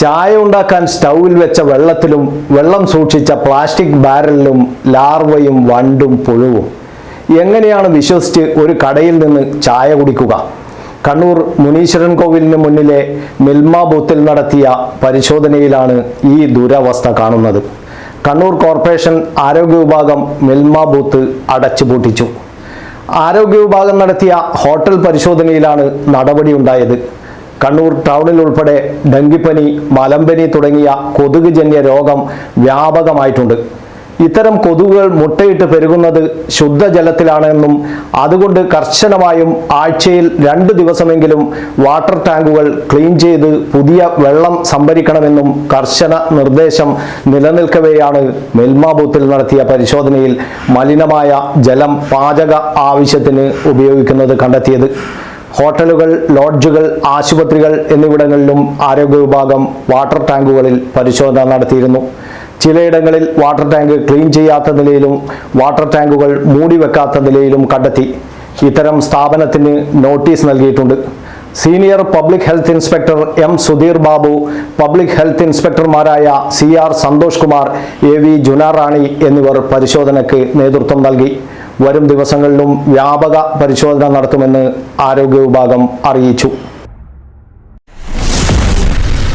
ചായ ഉണ്ടാക്കാൻ സ്റ്റൗവിൽ വെച്ച വെള്ളത്തിലും വെള്ളം സൂക്ഷിച്ച പ്ലാസ്റ്റിക് ബാരലിലും ലാർവയും വണ്ടും പുഴുവും. എങ്ങനെയാണ് വിശ്വസിച്ച് ഒരു കടയിൽ നിന്ന് ചായ കുടിക്കുക? കണ്ണൂർ മുനീശ്വരൻ കോവിലിന് മുന്നിലെ മിൽമ ബൂത്തിൽ നടത്തിയ പരിശോധനയിലാണ് ഈ ദുരവസ്ഥ കാണുന്നത്. കണ്ണൂർ കോർപ്പറേഷൻ ആരോഗ്യ വിഭാഗം മിൽമ ബൂത്ത് അടച്ചുപൂട്ടിച്ചു. ആരോഗ്യ വിഭാഗം നടത്തിയ ഹോട്ടൽ പരിശോധനയിലാണ് നടപടിയുണ്ടായത് കണ്ണൂർ ടൗണിൽ ഉൾപ്പെടെ ഡെങ്കിപ്പനി മലമ്പനി തുടങ്ങിയ കൊതുക് ജന്യ രോഗം വ്യാപകമായിട്ടുണ്ട്. ഇത്തരം കൊതുകുകൾ മുട്ടയിട്ട് പെരുകുന്നത് ശുദ്ധജലത്തിലാണെന്നും അതുകൊണ്ട് കർശനമായും ആഴ്ചയിൽ രണ്ട് ദിവസമെങ്കിലും വാട്ടർ ടാങ്കുകൾ ക്ലീൻ ചെയ്ത് പുതിയ വെള്ളം സംഭരിക്കണമെന്നും കർശന നിർദ്ദേശം നിലനിൽക്കവെയാണ് മെൽമാബൂത്തിൽ നടത്തിയ പരിശോധനയിൽ മലിനമായ ജലം പാചക ആവശ്യത്തിന് ഉപയോഗിക്കുന്നത് കണ്ടെത്തിയത്. ഹോട്ടലുകൾ ലോഡ്ജുകൾ ആശുപത്രികൾ എന്നിവിടങ്ങളിലും ആരോഗ്യ വിഭാഗം വാട്ടർ ടാങ്കുകളിൽ പരിശോധന നടത്തിയിരുന്നു. ചിലയിടങ്ങളിൽ വാട്ടർ ടാങ്ക് ക്ലീൻ ചെയ്യാത്ത നിലയിലും വാട്ടർ ടാങ്കുകൾ മൂടി വെക്കാത്ത നിലയിലും കണ്ടെത്തി. ഇത്തരം സ്ഥാപനത്തിന് നോട്ടീസ് നൽകിയിട്ടുണ്ട്. Senior public health inspector M Sudheer Babu public health ഇൻസ്പെക്ടർമാരായ C R Santhosh Kumar A V Junarani എന്നിവർ പരിശോധനയ്ക്ക് നേതൃത്വം നൽകി. വരും ദിവസങ്ങളിലും വ്യാപക പരിശോധന നടത്തുമെന്ന് ആരോഗ്യ വിഭാഗം അറിയിച്ചു.